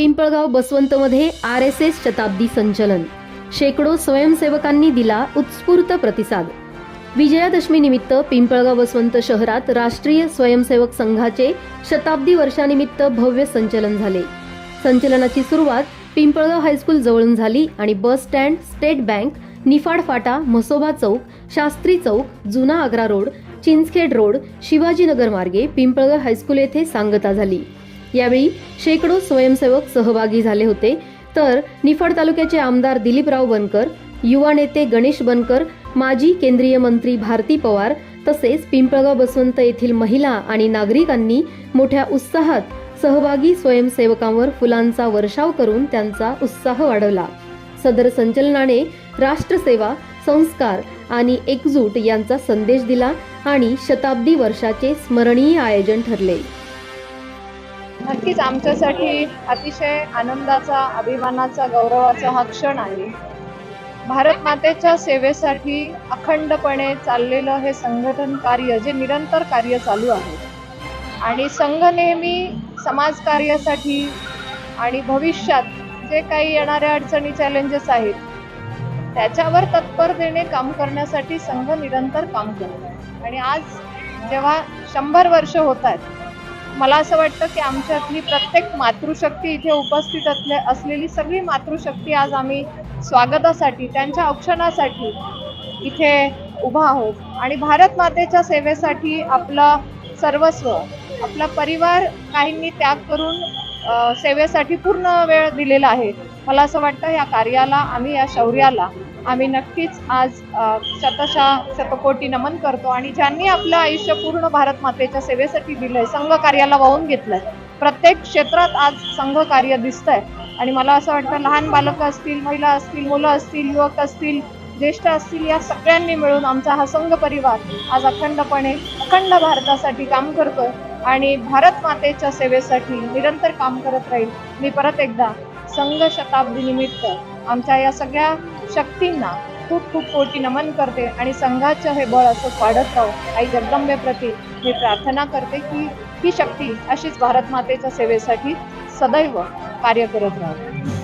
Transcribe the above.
पिंपळगाव बसवंतमध्ये R S S शताब्दी संचलन. शेकडो स्वयंसेवकांनी दिला उत्स्फूर्त प्रतिसाद. विजयादशमी निमित्त पिंपळगाव बसवंत शहरात राष्ट्रीय स्वयंसेवक संघाचे शताब्दी वर्षानिमित्त भव्य संचलन झाले. संचलनाची सुरुवात पिंपळगाव हायस्कूल जवळून झाली आणि bus stand state bank Niphad फाटा म्हसोबा चौक शास्त्री चौक जुना आग्रा रोड चिंचखेड रोड शिवाजीनगर मार्गे पिंपळगाव हायस्कूल येथे सांगता झाली. यावेळी शेकडो स्वयंसेवक सहभागी झाले होते. तर निफाड तालुक्याचे आमदार दिलीपराव बनकर युवा नेते गणेश बनकर माजी केंद्रीय मंत्री भारती पवार तसेच पिंपळगाव बसवंत येथील महिला आणि नागरिकांनी मोठ्या उत्साहात सहभागी स्वयंसेवकांवर फुलांचा वर्षाव करून त्यांचा उत्साह वाढवला. सदर संचलनाने राष्ट्रसेवा संस्कार आणि एकजूट यांचा संदेश दिला आणि शताब्दी वर्षाचे स्मरणीय आयोजन ठरले. नक्कीच आमच्यासाठी अतिशय आनंदाचा अभिमानाचा गौरवाचा हा क्षण आहे. भारत मातेच्या सेवेसाठी अखंडपणे चाललेलं हे संघटन कार्य जे निरंतर कार्य चालू आहे. आणि संघ नेहमी समाजकार्यासाठी आणि भविष्यात जे काही येणाऱ्या अडचणी चॅलेंजेस आहेत त्याच्यावर तत्परतेने काम करण्यासाठी संघ निरंतर काम करतो. आणि आज जेव्हा शंभर वर्ष होत आहेत मला असं वाटतं की आमच्यातली प्रत्येक मातृशक्ती इथे उपस्थित असले असलेली सगळी मातृशक्ती आज आम्ही स्वागतासाठी त्यांच्या औक्षणासाठी इथे उभा आहोत. आणि भारत मातेच्या सेवेसाठी आपलं सर्वस्व आपला परिवार काहींनी त्याग करून सेवेसाठी पूर्ण वेळ दिलेला आहे. मला असं वाटतं या कार्याला आम्ही या शौर्याला आम्ही नक्कीच आज शतशा शतकोटी नमन करतो आणि ज्यांनी आपलं आयुष्य पूर्ण भारत मातेच्या सेवेसाठी दिलंय संघ कार्याला वाहून घेतलंय. प्रत्येक क्षेत्रात आज संघ कार्य दिसतंय. आणि मला असं वाटतं लहान बालकं असतील महिला असतील मुलं असतील युवक असतील ज्येष्ठ असतील या सगळ्यांनी मिळून आमचा हा संघ परिवार आज अखंडपणे अखंड भारतासाठी काम करतोय. आणि भारत मातेच्या सेवेसाठी निरंतर काम करत राहील. मी परत एकदा संघ शताब्दी निमित्त आमच्या या सगळ्या शक्तींना खूप खूप कोटी नमन करते आणि संघाचं हे बळ असं वाढत राहू आई जगदंबेप्रती मी प्रार्थना करते की ही शक्ती अशीच भारत मातेच्या सेवेसाठी सदैव कार्य करत राहू.